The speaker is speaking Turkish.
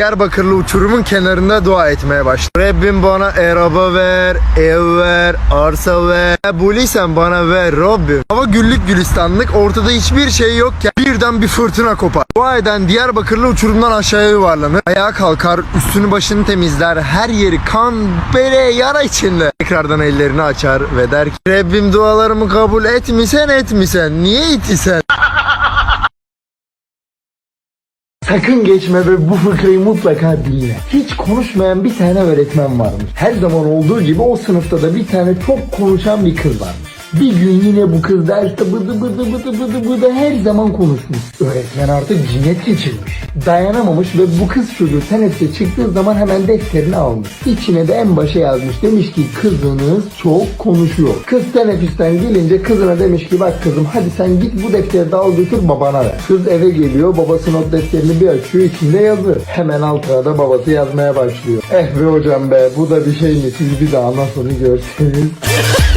Diyarbakırlı uçurumun kenarında dua etmeye başladı. Rabbim bana araba ver, ev ver, arsa ver. Buliysen bana ver Rabbim. Hava güllük gülistanlık ortada hiçbir şey yokken birden bir fırtına kopar. Dua eden Diyarbakırlı uçurumdan aşağıya yuvarlanır. Ayağa kalkar, üstünü başını temizler, her yeri kan, bere, yara içinde. Tekrardan ellerini açar ve der ki Rabbim dualarımı kabul etmisen etmisen, niye itisen? Sakın geçme ve bu fıkrayı mutlaka dinle. Hiç konuşmayan bir tane öğretmen varmış. Her zaman olduğu gibi o sınıfta da bir tane çok konuşan bir kız varmış. Bir gün yine bu kız derste bıdı bıdı bıdı bıdı bıdı her zaman konuşmuş. Öğretmen artık cinnet geçirmiş. Dayanamamış ve bu kız çocuğu teneffüse çıktığı zaman hemen defterini almış. İçine de en başa yazmış. Demiş ki kızınız çok konuşuyor. Kız teneffüsten gelince kızına demiş ki bak kızım hadi sen git bu defteri de al götür babana ver. Kız eve geliyor babası not defterini bir açıyor içinde yazı. Hemen altına da babası yazmaya başlıyor. Eh be hocam be bu da bir şey mi siz bir daha nasıl görseniz.